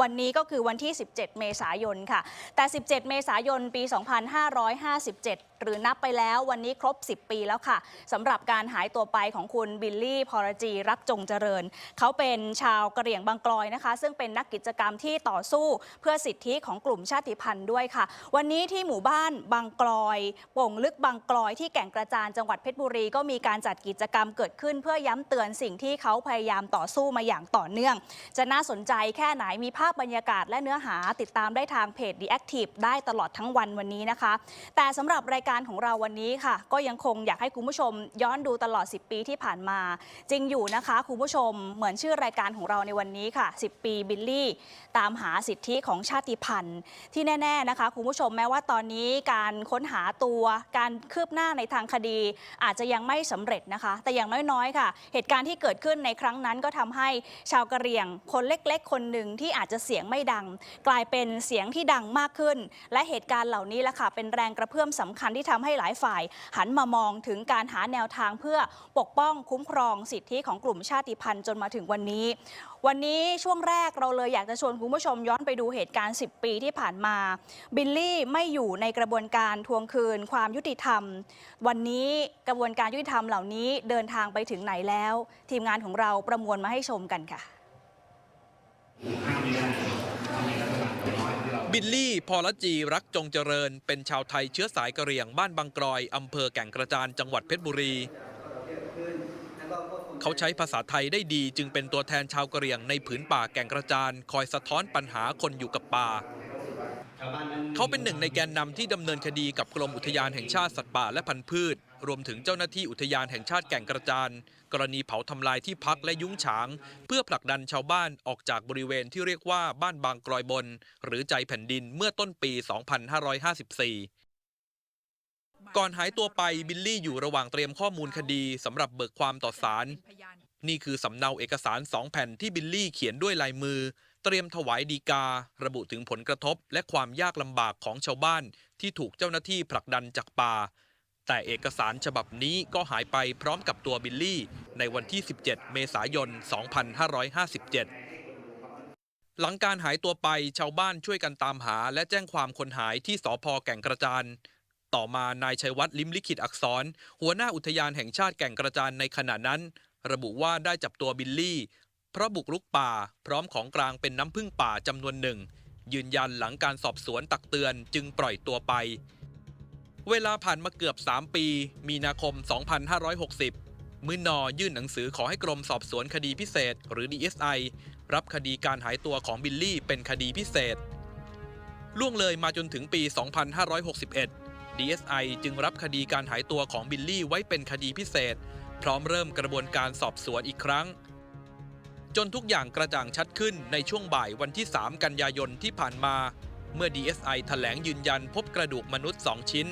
วันนี้ก็คือวันที่ 17 เมษายนค่ะ แต่ 17 เมษายน ปี 2557 หรือนับไปแล้ววันนี้ครบ 10 ปีแล้วค่ะสำหรับการหายตัวไปของคุณบิลลี่พอรจีรักจงเจริญ เขาเป็นชาวกะเหรี่ยงบางกลอยนะคะ ซึ่งเป็นนักกิจกรรมที่ต่อสู้เพื่อสิทธิของกลุ่มชาติพันธุ์ด้วยค่ะ วันนี้ที่หมู่บ้านบางกลอยป่งลึกบางกลอยที่แก่งกระจานจังหวัดเพชรบุรีก็มีการจัดกิจกรรมเกิดขึ้น เพื่อย้ำเตือนสิ่งที่เขาพยายามต่อสู้มาอย่างต่อเนื่อง จะน่าสนใจแค่ไหนมีภาพบรรยากาศและเนื้อหาติดตามได้ทางเพจ The Active ได้ตลอดทั้งวันวันนี้นะคะ แต่สำหรับรายการของเราวันนี้ค่ะ ก็ยังคงอยากให้คุณผู้ชม ย้อนดูตลอด 10 ปีที่ผ่านมา จริงอยู่นะคะ คุณผู้ชมเหมือนชื่อรายการของเราในวันนี้ค่ะ 10 ปีบิลลี่ ตามหาสิทธิของชาติพันธุ์ ที่แน่ ๆนะคะ คุณผู้ชมแม้ว่าตอนนี้การค้นหาตัวการคืบหน้าในทางคดี อาจจะยังไม่สำเร็จนะคะ แต่อย่างน้อยๆ ค่ะ เหตุการณ์ที่เกิดขึ้นในครั้งนั้นก็ทำให้ชาวกะเหรี่ยง คนเล็ก ๆ คนหนึ่งที่อาจจะเสียงไม่ดัง กลายเป็นเสียงที่ดังมากขึ้น และเหตุการณ์เหล่านี้แหละค่ะเป็นแรงกระเพื่อมสำคัญที่ทำให้หลายฝ่าย หันมามองถึงการหาแนวทางเพื่อปกป้องคุ้มครองสิทธิของกลุ่มชาติพันธุ์จนมาถึงวันนี้ วันนี้ช่วงแรกเราเลยอยากจะชวนคุณผู้ชมย้อนไปดูเหตุการณ์ 10 ปีที่ผ่านมา บิลลี่ไม่อยู่ในกระบวนการทวงคืนความยุติธรรม วันนี้กระบวนการยุติธรรมเหล่านี้เดินทางไปถึงไหนแล้ว ทีมงานของเราประมวลมาให้ชมกันค่ะ บิลลี่ พอลจีรักจงเจริญ เป็นชาวไทยเชื้อสายกะเหรี่ยงบ้านบางกรอย อำเภอแก่งกระจานจังหวัดเพชรบุรี เขาใช้ภาษาไทยได้ดีจึงเป็นตัวแทนชาวกะเหรี่ยงในผืนป่าแก่งกระจานคอยสะท้อนปัญหาคนอยู่กับป่า เขาเป็นหนึ่งในแกนนำที่ดำเนินคดีกับกรมอุทยานแห่งชาติสัตว์ป่าและพันธุ์พืช รวมถึงเจ้าหน้าที่อุทยานแห่งชาติแก่งกระจานกรณีเผาทำลายที่พักและยุ้งฉาง เพื่อผลักดันชาวบ้านออกจากบริเวณที่เรียกว่าบ้านบางกรอยบน หรือใจแผ่นดินเมื่อต้นปี 2554ก่อนหายตัวไปบิลลี่อยู่ระหว่างเตรียมข้อมูลคดีสำหรับเบิกความต่อศาลนี่คือสำเนาเอกสารสองแผ่นที่บิลลี่เขียนด้วยลายมือ เตรียมถวายดีกา ระบุถึงผลกระทบและความยากลำบากของชาวบ้านที่ถูกเจ้าหน้าที่ผลักดันจากป่า แต่เอกสารฉบับนี้ก็หายไปพร้อมกับตัวบิลลี่ ในวันที่ 17 เมษายน 2557 หลังการหายตัวไปชาวบ้านช่วยกันตามหา และแจ้งความคนหายที่สพแก่งกระจานต่อมานายชัยวัฒน์ลิมลิขิตอักษร หัวหน้าอุทยานแห่งชาติแก่งกระจานในขณะนั้น ระบุว่าได้จับตัวบิลลี่ เพราะบุกรุกป่าพร้อมของกลางเป็นน้ำพึ่งป่าจำนวนหนึ่ง ยืนยันหลังการสอบสวนตักเตือนจึงปล่อยตัวไป เวลาผ่านมาเกือบ 3 ปี มีนาคม 2560 มือนอยื่นหนังสือขอให้กรมสอบสวนคดีพิเศษ หรือ DSI รับคดีการหายตัวของบิลลี่เป็นคดีพิเศษ ล่วงเลยมาจนถึงปี 2561 DSI จึงรับคดีการหายตัวของบิลลี่ไว้เป็นคดีพิเศษ พร้อมเริ่มกระบวนการสอบสวนอีกครั้ง จนทุกอย่างกระจ่างชัดขึ้นในช่วงบ่ายวันที่ 3 กันยายนที่ผ่านมา เมื่อ DSI แถลงยืนยันพบกระดูกมนุษย์ 2 ชิ้น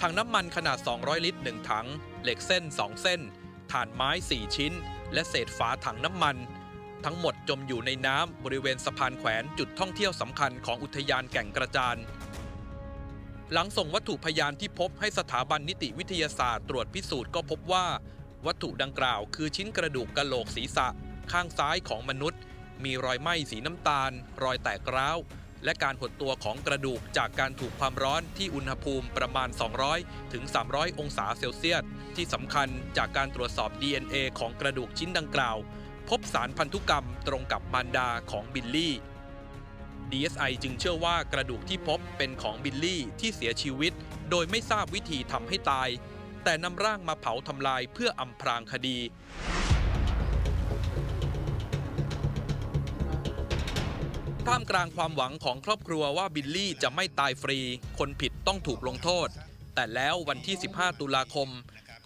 ถังน้ำมันขนาด 200 ลิตร 1 ถัง เหล็กเส้น 2 เส้นถ่านไม้ 4 ชิ้น และเศษฝาถังน้ำมัน ทั้งหมดจมอยู่ในน้ำบริเวณสะพานแขวนจุดท่องเที่ยวสำคัญของอุทยานแก่งกระจาน หลังส่งวัตถุพยานที่พบให้สถาบันนิติวิทยาศาสตร์ตรวจพิสูจน์ก็พบว่า วัตถุดังกล่าว คือชิ้นกระดูกกะโหลกศีรษะ ข้างซ้ายของมนุษย์ มีรอยไหม้สีน้ำตาล รอยแตกร้าว และการหดตัวของกระดูกจากการถูกความร้อนที่อุณหภูมิประมาณ 200 ถึง 300 องศาเซลเซียส ที่สำคัญจากการตรวจสอบ DNA ของกระดูกชิ้นดังกล่าว พบสารพันธุกรรมตรงกับมารดาของบิลลี่ DSI จึงเชื่อว่ากระดูกที่พบเป็นของบิลลี่ที่เสียชีวิต โดยไม่ทราบวิธีทำให้ตาย แต่นำร่างมาเผาทำลายเพื่ออำพรางคดี ท่ามกลางความหวังของครอบครัวว่าบิลลี่จะไม่ตายฟรี คนผิดต้องถูกลงโทษ แต่แล้ววันที่ 15 ตุลาคม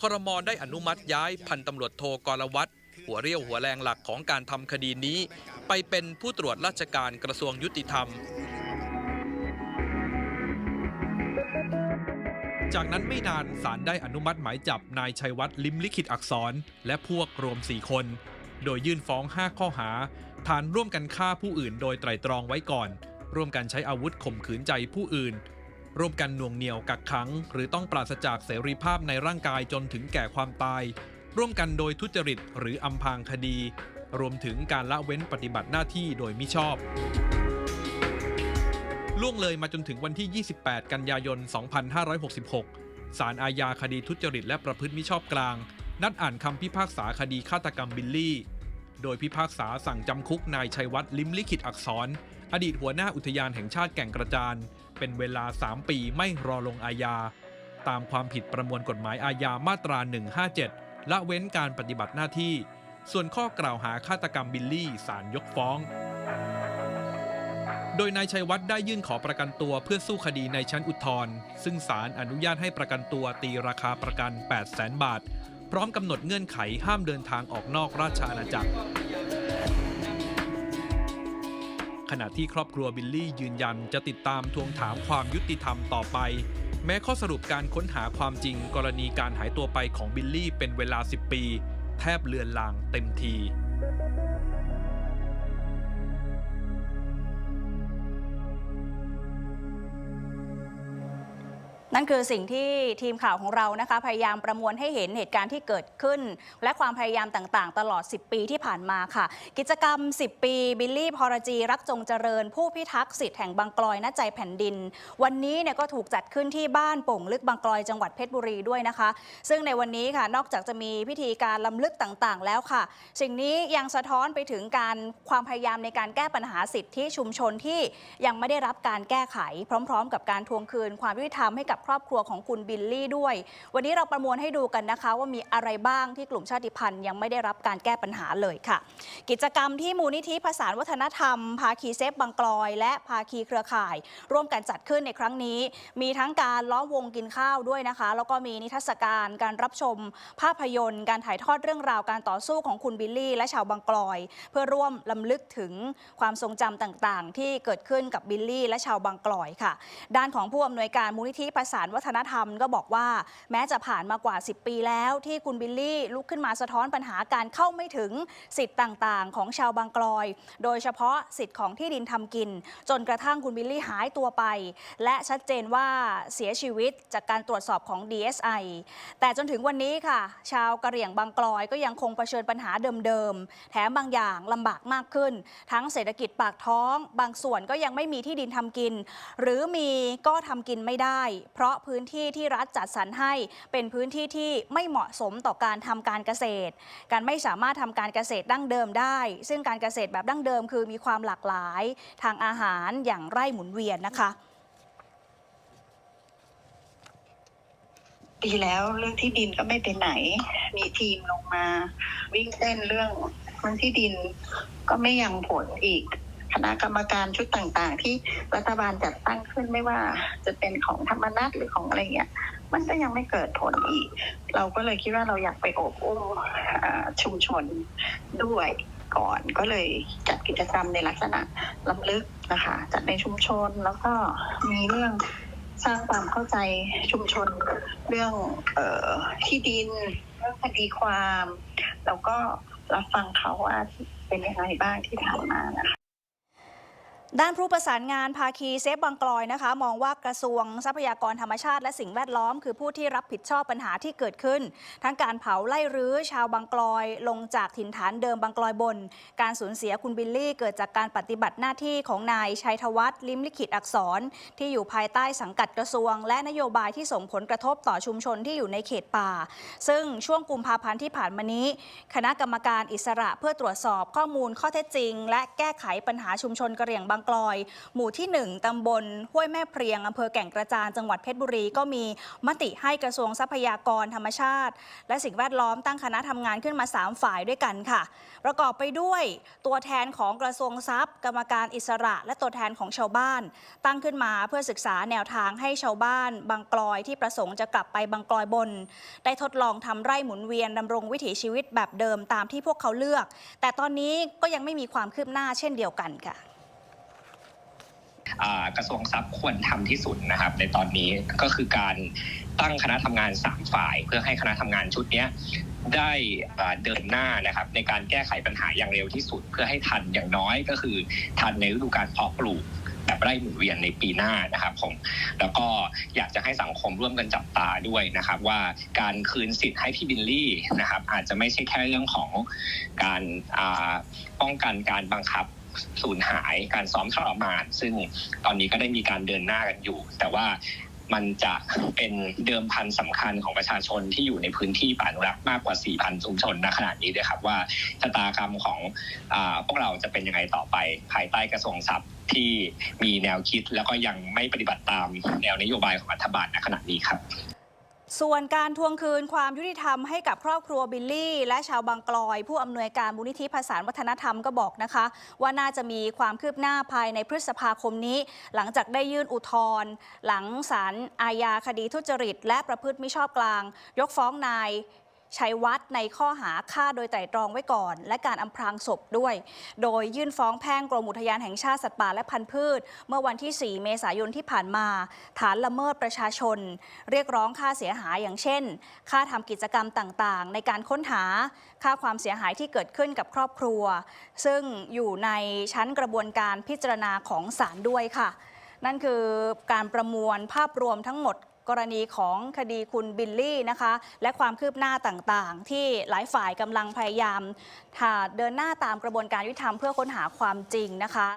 ครมอได้อนุมัติย้ายพันตำรวจโทกรวัตรหัวเรี่ยวหัวแรงหลักของการทำคดีนี้ ไปเป็นผู้ตรวจราชการกระทรวงยุติธรรม จากนั้นไม่นานศาลได้อนุมัติหมายจับนายชัยวัฒน์ลิมลิขิตอักษร และพวกรวม 4 คน โดยยื่นฟ้อง 5 ข้อหา ฐานร่วมกันฆ่าผู้อื่นโดยไตรตรองไว้ก่อน ร่วมกันใช้อาวุธข่มขืนใจผู้อื่น ร่วมกันหน่วงเหนี่ยวกักขัง หรือต้องปราศจากเสรีภาพในร่างกายจนถึงแก่ความตาย ร่วมกันโดยทุจริตหรืออำพรางคดี รวมถึงการละเว้นปฏิบัติหน้าที่โดยมิชอบล่วงเลยมาจนถึงวันที่ 28 กันยายน 2566 ศาลอาญาคดีทุจริตและประพฤติมิชอบกลาง นัดอ่านคำพิพากษาคดีฆาตกรรมบิลลี่ โดยพิพากษาสั่งจำคุกนายชัยวัฒน์ลิมลิขิตอักษร อดีตหัวหน้าอุทยานแห่งชาติแก่งกระจาน เป็นเวลา 3 ปีไม่รอลงอาญา ตามความผิดประมวลกฎหมายอาญามาตรา 157 ละเว้นการปฏิบัติหน้าที่ ส่วนข้อกล่าวหาฆาตกรรมบิลลี่ศาลยกฟ้องโดยนายชัยวัฒน์ได้ยื่นขอประกันตัวเพื่อสู้คดีในชั้นอุทธรณ์ซึ่งศาลอนุญาตให้ประกันตัวตีราคาประกัน 8 0 0 0 0 0 บาท พร้อมกำหนดเงื่อนไขห้ามเดินทางออกนอกราชอาณาจักร ขณะที่ครอบครัวบิลลี่ยืนยันจะติดตามทวงถามความยุติธรรมต่อไป แม้ข้อสรุปการค้นหาความจริงกรณีการหายตัวไปของบิลลี่เป็นเวลา 10 ปี แทบเลือนลางเต็มที นั่นคือสิ่งที่ทีมข่าวของเรานะคะพยายามประมวลให้เห็นเหตุการณ์ที่เกิดขึ้น และความพยายามต่างๆ ตลอด 10 ปีที่ผ่านมาค่ะ กิจกรรม 10 ปีบิลลี่พรจี รักจงเจริญ ผู้พิทักษ์สิทธิ์แห่งบางกลอยณใจแผ่นดิน วันนี้เนี่ยก็ถูกจัดขึ้นที่บ้านโป่งลึกบางกลอยจังหวัดเพชรบุรีด้วยนะคะ ซึ่งในวันนี้ค่ะนอกจากจะมีพิธีการลำลึกต่างๆ แล้วค่ะ สิ่งนี้ยังสะท้อนไปถึงการความพยายามในการแก้ปัญหาสิทธิชุมชนที่ยังไม่ได้รับการแก้ไข พร้อม ๆ กับการทวงคืนความยุติธรรมให้กับครอบครัวของคุณบิลลี่ด้วย วันนี้เราประมวลให้ดูกันนะคะว่ามีอะไรบ้างที่กลุ่มชาติพันธุ์ยังไม่ได้รับการแก้ปัญหาเลยค่ะ กิจกรรมที่มูลนิธิผสาวัฒนธรรม ภาคีเซฟบางกลอย และภาคีเครือข่าย ร่วมกันจัดขึ้นในครั้งนี้ มีทั้งการล้อมวงกินข้าวด้วยนะคะ แล้วก็มีนิทรรศการการรับชม ภาพยนตร์ การถ่ายทอดเรื่องราวการต่อสู้ของคุณบิลลี่ และชาวบางกลอย เพื่อร่วมลำลึกถึงความทรงจำต่างๆ ที่เกิดขึ้นกับบิลลี่ และชาวบางกลอยค่ะ ด้านของผู้อำนวยการมูลนิธิประสานวัฒนธรรมก็บอกว่า แม้จะผ่านมากว่า 10 ปีแล้วที่คุณบิลลี่ลุกขึ้นมาสะท้อนปัญหาการเข้าไม่ถึงสิทธิ์ต่างๆ ของชาวบางกลอย โดยเฉพาะสิทธิ์ของที่ดินทำกิน จนกระทั่งคุณบิลลี่หายตัวไป และชัดเจนว่าเสียชีวิตจากการตรวจสอบของ DSI แต่จนถึงวันนี้ค่ะ ชาวกะเหรี่ยงบางกลอยก็ยังคงเผชิญปัญหาเดิมๆ แถมบางอย่างลำบากมากขึ้น ทั้งเศรษฐกิจปากท้อง บางส่วนก็ยังไม่มีที่ดินทำกิน หรือมีก็ทำกินไม่ได้ เพพราะพื้นที่ที่รัฐจัดสรรให้เป็นพื้นที่ที่ไม่เหมาะสมต่อการทำการเกษตร การไม่สามารถทำการเกษตรดั้งเดิมได้ ซึ่งการเกษตรแบบดั้งเดิม คือมีความหลากหลายทางอาหารอย่างไร่หมุนเวียนนะคะปีแล้วเรื่องที่ดินก็ไม่ไปไหน มีทีมลงมา วิ่งเต้นเรื่องเรื่องที่ดินก็ไม่ยังผลอีก คณะกรรมการชุดต่างๆ ที่รัฐบาลจัดตั้งขึ้นไม่ว่าจะเป็นของธรรมนัตหรือของอะไรเงี้ยมันก็ยังไม่เกิดผลอีก เราก็เลยคิดว่าเราอยากไปอบอุ้มชุมชนด้วยก่อนก็เลยจัดกิจกรรมในลักษณะลำลึกนะคะจัดในชุมชนแล้วก็มีเรื่องสร้างความเข้าใจชุมชนเรื่องเออที่ดินเรื่องคดีความ แล้วก็รับฟังเขาว่าเป็นยังไงบ้างที่ผ่านมานะคะ ด้านผู้ประสานงานภาคีเซฟบางกลอยนะคะ มองว่ากระทรวงทรัพยากรธรรมชาติและสิ่งแวดล้อม คือผู้ที่รับผิดชอบปัญหาที่เกิดขึ้น ทั้งการเผาไล่รื้อชาวบางกลอยลงจากถิ่นฐานเดิมบางกลอยบน การสูญเสียคุณบิลลี่ เกิดจากการปฏิบัติหน้าที่ของนายชัยธวัฒน์ลิมลิขิตอักษร ที่อยู่ภายใต้สังกัดกระทรวง และนโยบายที่ส่งผลกระทบต่อชุมชนที่อยู่ในเขตป่า ซึ่งช่วงกุมภาพันธ์ที่ผ่านมานี้ คณะกรรมการอิสระเพื่อตรวจสอบข้อมูลข้อเท็จจริง และแก้ไขปัญหาชุมชนกระเหรี่ยงบางกลอย หมู่ที่ 1ตำบลห้วยแม่เพรียงอำเภอแก่งกระจานจังหวัดเพชรบุรีก็มีมติให้กระทรวงทรัพยากรธรรมชาติ และสิ่งแวดล้อมตั้งคณะทำงานขึ้นมา 3 ฝ่ายด้วยกันค่ะ ประกอบไปด้วยตัวแทนของกระทรวงทรัพย์ กรรมการอิสระ และตัวแทนของชาวบ้าน ตั้งขึ้นมาเพื่อศึกษาแนวทางให้ชาวบ้าน บางกลอยที่ประสงค์จะกลับไปบางกลอยบน ได้ทดลองทำไร่หมุนเวียนดำรงวิถีชีวิตแบบเดิมตามที่พวกเขาเลือก แต่ตอนนี้ก็ยังไม่มีความคืบหน้าเช่นเดียวกันค่ะ กระทรวงทรัพย์ควรทำที่สุดนะครับ ในตอนนี้ก็คือการตั้งคณะทำงาน 3 ฝ่าย เพื่อให้คณะทำงานชุดนี้ได้เดินหน้านะครับ ในการแก้ไขปัญหาอย่างเร็วที่สุด เพื่อให้ทันอย่างน้อยก็คือทันในฤดูการเพาะปลูกแบบไร่หมุนเวียนในปีหน้านะครับผม แล้วก็อยากจะให้สังคมร่วมกันจับตาด้วยนะครับ ว่าการคืนสิทธิ์ให้พี่บิลลี่นะครับ อาจจะไม่ใช่แค่เรื่องของการป้องกันการบังคับ สูญหายการซ้อมทรมาน ซึ่งตอนนี้ก็ได้มีการเดินหน้ากันอยู่ แต่ว่ามันจะเป็นเดิมพันสำคัญของประชาชนที่อยู่ในพื้นที่ป่าอนุรักษ์มากกว่า 4,000 ชุมชนณขณะนี้ด้วยครับว่าชะตากรรมของอพวกเราจะเป็นยังไงต่อไป ภายใต้กระทรวงทรัพย์ที่มีแนวคิดแล้วก็ยังไม่ปฏิบัติตามแนวนโยบายของรัฐบาลณขณะนี้ครับ ส่วนการทวงคืนความยุติธรรมให้กับครอบครัวบิลลี่ และชาวบางกลอย ผู้อำนวยการมูลนิธิภาษาวัฒนธรรมก็บอกนะคะ ว่าน่าจะมีความคืบหน้าภายในพฤษภาคมนี้ หลังจากได้ยื่นอุทธรณ์หลังศาลอาญาคดีทุจริต และประพฤติมิชอบกลาง ยกฟ้องนาย ชัยวัฒน์ในข้อหาฆ่าโดยไตร่ตรองไว้ก่อน และการอำพรางศพด้วย โดยยื่นฟ้องแพ่งกรมอุทยานแห่งชาติสัตว์ป่าและพันธุ์พืช เมื่อวันที่ 4 เมษายนที่ผ่านมา ฐานละเมิดประชาชน เรียกร้องค่าเสียหายอย่างเช่น ค่าทำกิจกรรมต่างๆ ในการค้นหา ค่าความเสียหายที่เกิดขึ้นกับครอบครัว ซึ่งอยู่ในชั้นกระบวนการพิจารณาของศาลด้วยค่ะ นั่นคือการประมวลภาพรวมทั้งหมด กรณีของคดีคุณบิลลี่นะคะ และความคืบหน้าต่างๆ ที่หลายฝ่ายกำลังพยายามเดินหน้าตามกระบวนการยุติธรรมเพื่อค้นหาความจริงนะคะ